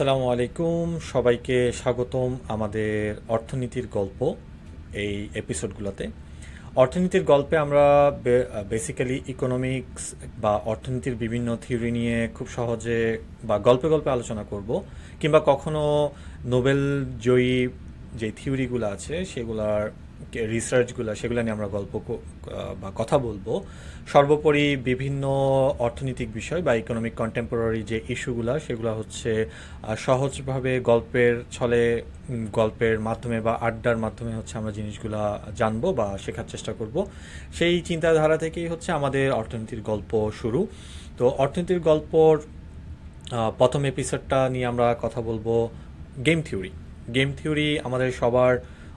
আসসালামু আলাইকুম। সবাইকে স্বাগতম আমাদের অর্থনীতির গল্প এই এপিসোডগুলোতে অর্থনীতির গল্পে আমরা বেসিক্যালি ইকোনমিক্স বা অর্থনীতির বিভিন্ন থিওরি নিয়ে খুব সহজে বা গল্পে গল্পে আলোচনা করব, কিংবা কখনো নোবেল জয়ী যে থিওরিগুলো আছে, সেগুলার রিসার্চগুলো সেগুলো নিয়ে আমরা গল্প বা কথা বলব। সর্বোপরি বিভিন্ন অর্থনৈতিক বিষয় বা ইকোনমিক কন্টেম্পোরারি যে ইস্যুগুলো, সেগুলো হচ্ছে সহজভাবে গল্পের ছলে গল্পের মাধ্যমে বা আড্ডার মাধ্যমে হচ্ছে আমরা জিনিসগুলা জানব বা শেখার চেষ্টা করব। সেই চিন্তাধারা থেকেই হচ্ছে আমাদের অর্থনীতির গল্প শুরু। তো অর্থনীতির গল্পর প্রথম এপিসোডটা নিয়ে আমরা কথা বলব গেম থিওরি গেম থিওরি আমাদের সবার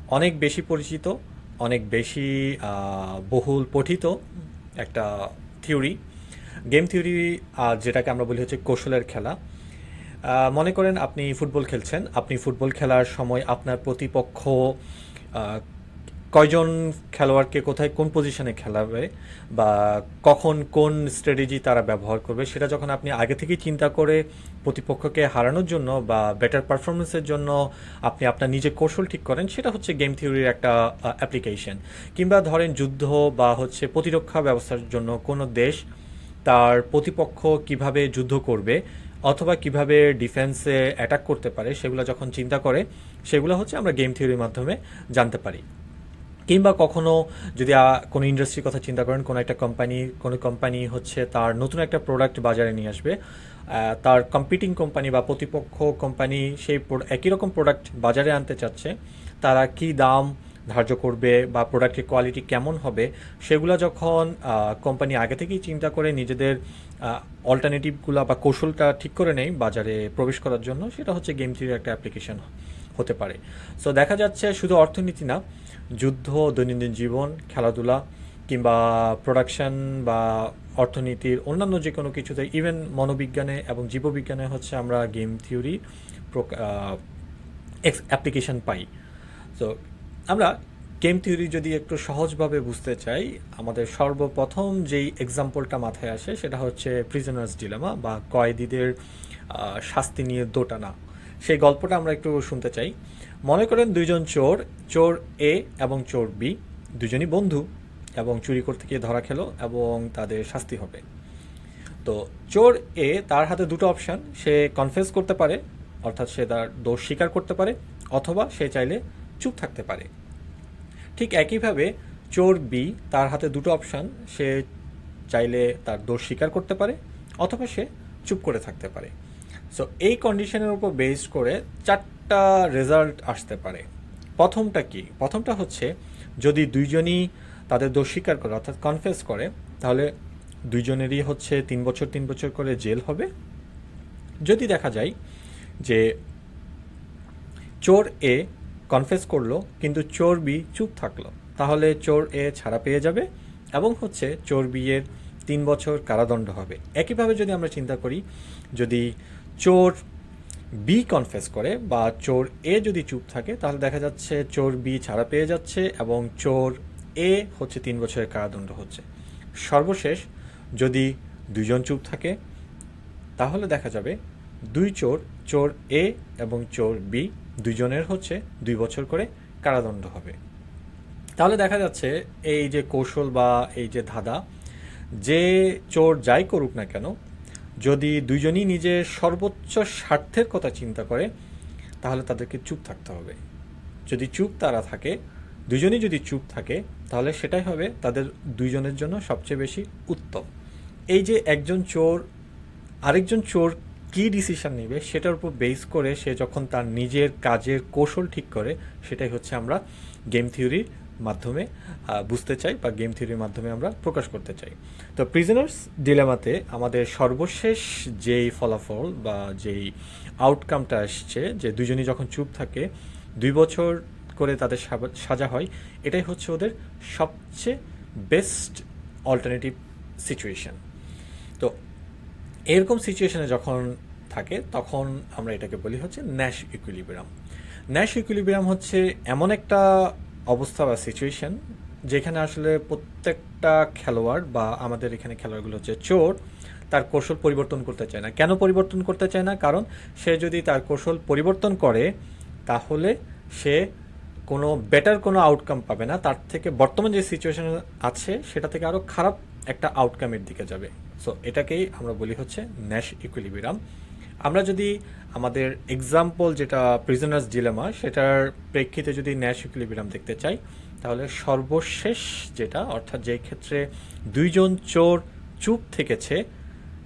অনেক বেশি পরিচিত, অনেক বেশি বহুল পঠিত একটা থিওরি। গেম থিওরি যেটাকে আমরা বলি হচ্ছে কৌশলের খেলা। মনে করেন আপনি ফুটবল খেলছেন, আপনি ফুটবল খেলার সময় আপনার প্রতিপক্ষ কয়জন খেলোয়াড়কে কোথায় কোন পজিশনে খেলাবে বা কখন কোন স্ট্র্যাটেজি তারা ব্যবহার করবে, সেটা যখন আপনি আগে থেকেই চিন্তা করে প্রতিপক্ষকে হারানোর জন্য বা বেটার পারফরমেন্সের জন্য আপনি আপনার নিজের কৌশল ঠিক করেন, সেটা হচ্ছে গেম থিওরির একটা অ্যাপ্লিকেশন কিংবা ধরেন যুদ্ধ বা হচ্ছে প্রতিরক্ষা ব্যবস্থার জন্য কোনো দেশ তার প্রতিপক্ষ কীভাবে যুদ্ধ করবে অথবা কীভাবে ডিফেন্সে অ্যাটাক করতে পারে, সেগুলো যখন চিন্তা করে, সেগুলো হচ্ছে আমরা গেম থিওরির মাধ্যমে জানতে পারি। কিংবা কখনো যদি কোনো ইন্ডাস্ট্রির কথা চিন্তা করেন, কোনো একটা কোম্পানি কোনো কোম্পানি হচ্ছে তার নতুন একটা প্রোডাক্ট বাজারে নিয়ে আসবে তার কম্পিটিং কোম্পানি বা প্রতিপক্ষ কোম্পানি সেই একই রকম প্রোডাক্ট বাজারে আনতে চাচ্ছে, তারা কি দাম ধার্য করবে বা প্রোডাক্টের কোয়ালিটি কেমন হবে, সেগুলো যখন কোম্পানি আগে থেকেই চিন্তা করে নিজেদের অল্টারনেটিভগুলো বা কৌশলটা ঠিক করে নেয় বাজারে প্রবেশ করার জন্য, সেটা হচ্ছে গেম থিওরির একটা অ্যাপ্লিকেশন হতে পারে। সো দেখা যাচ্ছে শুধু অর্থনীতি না যুদ্ধ, দৈনন্দিন জীবন, খেলাধুলা কিংবা প্রোডাকশন বা অর্থনীতির অন্যান্য যে কোনো কিছুতে ইভেন মনোবিজ্ঞানে এবং জীববিজ্ঞানে হচ্ছে আমরা গেম থিওরি অ্যাপ্লিকেশন পাই। তো আমরা গেম থিওরি যদি একটু সহজভাবে বুঝতে চাই, আমাদের সর্বপ্রথম যেই এক্সাম্পলটা মাথায় আসে সেটা হচ্ছে প্রিজনার্স ডিলেমা বা কয়েদিদের শাস্তি নিয়ে দোটানা। সেই গল্পটা আমরা একটু শুনতে চাই। মনে করেন দুইজন চোর চোর এ এবং চোর বি দুজনই বন্ধু এবং চুরি করতে গিয়ে ধরা খেলো এবং তাদের শাস্তি হবে। তো চোর এ তার হাতে দুটো অপশান সে কনফেস করতে পারে, অর্থাৎ সে তার দোষ স্বীকার করতে পারে, অথবা সে চাইলে চুপ থাকতে পারে। ঠিক একইভাবে চোর বি তার হাতে দুটো অপশান সে চাইলে তার দোষ স্বীকার করতে পারে, অথবা সে চুপ করে থাকতে পারে। সো এই কন্ডিশনের উপর বেস করে চারটা রেজাল্ট আসতে পারে। প্রথমটা কি? প্রথমটা হচ্ছে, যদি দুইজনই তাদের দোষ স্বীকার করে, অর্থাৎ কনফেস করে, তাহলে দুইজনেরই হচ্ছে তিন বছর তিন বছর করে জেল হবে। যদি দেখা যায় যে চোর এ কনফেস করল, কিন্তু চোর বি চুপ থাকল, তাহলে চোর এ ছাড়া পেয়ে যাবে এবং হচ্ছে চোর বি এর তিন বছর কারাদণ্ড হবে। একইভাবে যদি আমরা চিন্তা করি, যদি চোর বি কনফেস করে বা চোর এ যদি চুপ থাকে, তাহলে দেখা যাচ্ছে চোর বি ছাড়া পেয়ে যাচ্ছে এবং চোর এ হচ্ছে তিন বছরের কারাদণ্ড হচ্ছে। সর্বশেষ, যদি দুইজন চুপ থাকে, তাহলে দেখা যাবে দুই চোর চোর এ এবং চোর বি দুইজনের হচ্ছে দুই বছর করে কারাদণ্ড হবে। তাহলে দেখা যাচ্ছে এই যে কৌশল বা এই যে ধাঁধা, যে চোর যাই করুক না কেন যদি দুইজনই নিজের সর্বোচ্চ স্বার্থের কথা চিন্তা করে, তাহলে তাদেরকে চুপ থাকতে হবে। যদি চুপ তারা থাকে দুজনই যদি চুপ থাকে, তাহলে সেটাই হবে তাদের দুইজনের জন্য সবচেয়ে বেশি উত্তম। এই যে একজন চোর, আরেকজন চোর কী ডিসিশন নেবে, সেটার উপর বেস করে সে যখন তার নিজের কাজের কৌশল ঠিক করে, সেটাই হচ্ছে আমরা গেম থিওরির মাধ্যমে বুঝতে চাই বা গেম থিওরির মাধ্যমে আমরা প্রকাশ করতে চাই। তো প্রিজনার্স ডিলেমাতে আমাদের সর্বশেষ যেই ফলাফল বা যেই আউটকামটা আসছে, যে দুজনই যখন চুপ থাকে, দুই বছর করে তাদের সাজা হয়, এটাই হচ্ছে ওদের সবচেয়ে বেস্ট অল্টারনেটিভ সিচুয়েশন তো এরকম সিচুয়েশনে যখন থাকে, তখন আমরা এটাকে বলি হচ্ছে ন্যাশ ইকুইলিব্রিয়াম ন্যাশ ইকুইলিব্রিয়াম হচ্ছে এমন একটা অবস্থা বা সিচুয়েশন যেখানে আসলে প্রত্যেকটা খেলোয়াড় বা আমাদের এখানে খেলোয়াড়গুলো হচ্ছে চোর, তার কৌশল পরিবর্তন করতে চায় না। কেন পরিবর্তন করতে চায় না? কারণ সে যদি তার কৌশল পরিবর্তন করে, তাহলে সে কোনো বেটার কোনো আউটকাম পাবে না। তার থেকে বর্তমান যে সিচুয়েশন আছে, সেটা থেকে আরও খারাপ একটা আউটকামের দিকে যাবে। সো এটাকেই আমরা বলি হচ্ছে ন্যাশ ইকুইলিবিরাম আমরা যদি আমাদের এক্সাম্পল যেটা প্রিজনার্স ডিলেমা সেটার প্রেক্ষিতে যদি ন্যাশ ইকুইলিবিরাম দেখতে চাই, তাহলে সর্বশেষ যেটা, অর্থাৎ যে ক্ষেত্রে দুইজন চোর চুপ থেকেছে,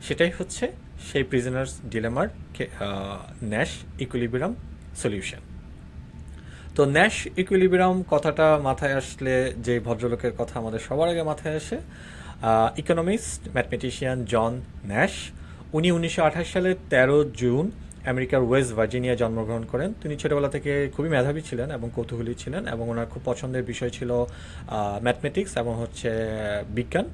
সেটাই হচ্ছে সেই প্রিজনার্স ডিলেমার ন্যাশ ইকুইলিবিরাম সলিউশন তো ন্যাশ ইকুইলিবিরাম কথাটা মাথায় আসলে যে ভদ্রলোকের কথা আমাদের সবার আগে মাথায় আসে ইকোনমিস্ট ম্যাথমেটিশিয়ান জন ন্যাশ উনি উনিশশো আঠাশ সালের তেরো জুন আমেরিকার ওয়েস্ট ভার্জিনিয়া জন্মগ্রহণ করেন। তিনি ছোটবেলা থেকে খুবই মেধাবী ছিলেন এবং কৌতূহলী ছিলেন এবং ওনার খুব পছন্দের বিষয় ছিল ম্যাথমেটিক্স এবং হচ্ছে বিজ্ঞান।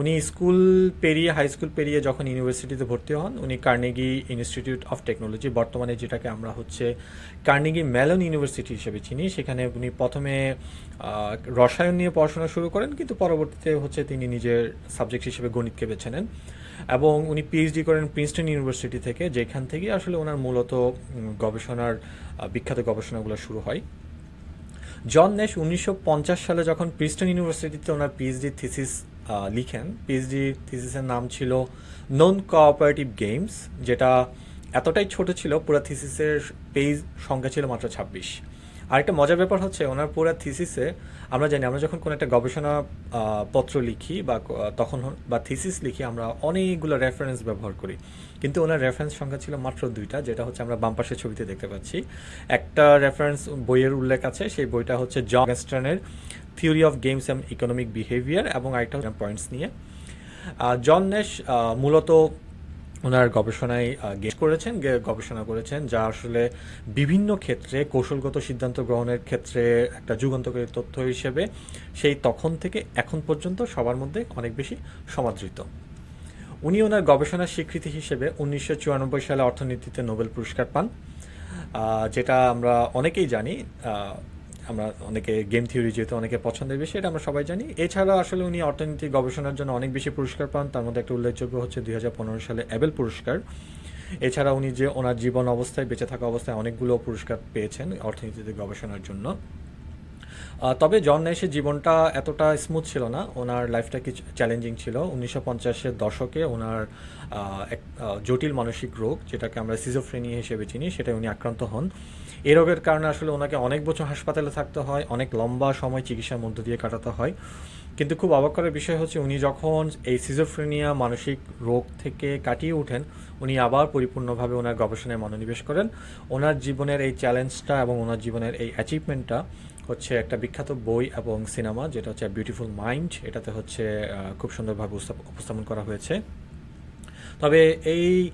উনি স্কুল পেরিয়ে হাই স্কুল পেরিয়ে যখন ইউনিভার্সিটিতে ভর্তি হন, উনি কার্নেগি ইনস্টিটিউট অফ টেকনোলজি, বর্তমানে যেটাকে আমরা হচ্ছে কার্নেগি মেলন ইউনিভার্সিটি হিসেবে চিনি। সেখানে উনি প্রথমে রসায়ন নিয়ে পড়াশোনা শুরু করেন, কিন্তু পরবর্তীতে হচ্ছে তিনি নিজের সাবজেক্ট হিসেবে গণিতকে বেছে নেন। এবং উনি পিএইচডি করেন প্রিন্সটন ইউনিভার্সিটি থেকে, যেখান থেকে আসলে ওনার মূলত গবেষণার বিখ্যাত গবেষণাগুলো শুরু হয়। জন নেশ উনিশশো পঞ্চাশ সালে যখন প্রিস্টন ইউনিভার্সিটিতে ওনার পিএইচডি থিসিস লিখেন পিএইচডি থিসিসের নাম ছিল নন কোঅপারেটিভ গেমস যেটা এতটাই ছোট ছিল, পুরো থিসিসের পেজ সংখ্যা ছিল মাত্র ছাব্বিশ। আরেকটা মজার ব্যাপার হচ্ছে ওনার পুরো থিসিসে আমরা জানি, আমরা যখন কোনো একটা গবেষণা পত্র লিখি বা তখন বা থিসিস লিখি, আমরা অনেকগুলো রেফারেন্স ব্যবহার করি। কিন্তু ওনার রেফারেন্স সংখ্যা ছিল মাত্র দুইটা, যেটা হচ্ছে আমরা বাম পাশের ছবিতে দেখতে পাচ্ছি। একটা রেফারেন্স বইয়ের উল্লেখ আছে, সেই বইটা হচ্ছে জন theory of games and economic behaviour এবং আরেকটা পয়েন্টস নিয়ে। জন নেশ মূলত ওনার গবেষণায় গেস করেছেন গবেষণা করেছেন, যা আসলে বিভিন্ন ক্ষেত্রে, কৌশলগত সিদ্ধান্ত গ্রহণের ক্ষেত্রে একটা যুগান্তকারী তথ্য হিসেবে, সেই তখন থেকে এখন পর্যন্ত সবার মধ্যে অনেক বেশি সমাদৃত। উনি ওনার গবেষণার স্বীকৃতি হিসেবে উনিশশো চুরানব্বই সালে অর্থনীতিতে নোবেল পুরস্কার পান। যেটা আমরা অনেকেই জানি আমরা অনেকে গেম থিওরি যেহেতু অনেকে পছন্দের বেশি এটা আমরা সবাই জানি। এছাড়া আসলে উনি অর্থনীতি গবেষণার জন্য অনেক বেশি পুরস্কার পান। তার মধ্যে একটা উল্লেখযোগ্য হচ্ছে দুই হাজার পনেরো সালে অ্যাবেল পুরস্কার। এছাড়া উনি যে ওনার জীবন অবস্থায়, বেঁচে থাকা অবস্থায় অনেকগুলো পুরস্কার পেয়েছেন অর্থনীতিতে গবেষণার জন্য। তবে জন ন্যাশের জীবনটা এতটা স্মুথ ছিল না। ওনার লাইফটা কিছু চ্যালেঞ্জিং ছিল। উনিশশো পঞ্চাশের দশকে ওনার এক জটিল মানসিক রোগ, যেটাকে আমরা সিজোফ্রেনিয়া হিসেবে চিনি সেটা উনি আক্রান্ত হন। এই রোগের কারণে আসলে ওনাকে অনেক বছর হাসপাতালে থাকতে হয়, অনেক লম্বা সময় চিকিৎসার মধ্য দিয়ে কাটাতে হয়। কিন্তু খুব অবাক করার বিষয় হচ্ছে উনি যখন এই সিজোফ্রেনিয়া মানসিক রোগ থেকে কাটিয়ে ওঠেন, উনি আবার পরিপূর্ণভাবে ওনার গবেষণায় মনোনিবেশ করেন। ওনার জীবনের এই চ্যালেঞ্জটা এবং ওনার জীবনের এই অ্যাচিভমেন্টটা হচ্ছে একটা বিখ্যাত বই এবং সিনেমা, যেটা হচ্ছে বিউটিফুল মাইন্ড এটাতে হচ্ছে খুব সুন্দরভাবে উপস্থাপ- উপস্থাপন করা হয়েছে। তবে এই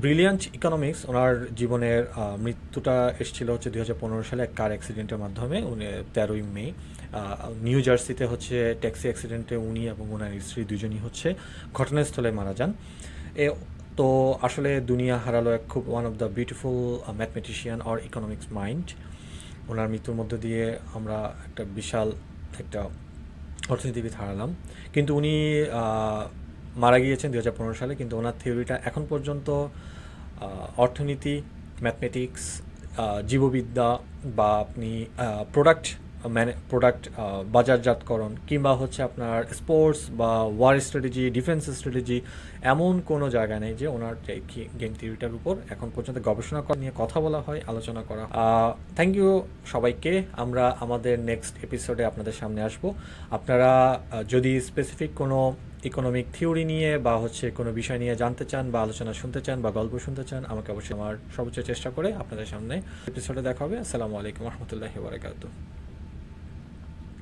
ব্রিলিয়ান্ট ইকোনমিক্স ওনার জীবনের মৃত্যুটা এসেছিল হচ্ছে দু হাজার পনেরো সালে এক কার অ্যাক্সিডেন্টের মাধ্যমে, উনি তেরোই মে নিউ জার্সিতে হচ্ছে ট্যাক্সি অ্যাক্সিডেন্টে উনি এবং ওনার স্ত্রী দুজনই হচ্ছে ঘটনাস্থলে মারা যান। এ, তো আসলে দুনিয়া হারালো এক খুব one of the beautiful mathematician or economics mind ওনার মৃত্যুর মধ্য দিয়ে আমরা একটা বিশাল একটা অর্থনীতিবিদ হারালাম। কিন্তু উনি মারা গিয়েছেন দু হাজার পনেরো সালে, কিন্তু ওনার থিওরিটা এখন পর্যন্ত অর্থনীতি, ম্যাথমেটিক্স জীববিদ্যা বা আপনি প্রোডাক্ট ম্যানে প্রোডাক্ট বাজারজাতকরণ কিংবা হচ্ছে আপনার স্পোর্টস বা ওয়ার স্ট্র্যাটেজি ডিফেন্স স্ট্র্যাটেজি এমন কোনো জায়গা নেই যে ওনার গেম থিওরিটার উপর এখন পর্যন্ত গবেষণা নিয়ে কথা বলা হয়, আলোচনা করা থ্যাংক ইউ সবাইকে। আমরা আমাদের নেক্সট এপিসোডে আপনাদের সামনে আসব। আপনারা যদি স্পেসিফিক কোনো ইকোনমিক থিওরি নিয়ে বা হচ্ছে কোনো বিষয় নিয়ে জানতে চান বা আলোচনা শুনতে চান বা গল্প শুনতে চান, আমাকে অবশ্যই আমার সর্বোচ্চ চেষ্টা করে আপনাদের সামনে এপিসোডে দেখা হবে। আসসালামু আলাইকুম রহমতুল্লাহি বারাকাতুহ।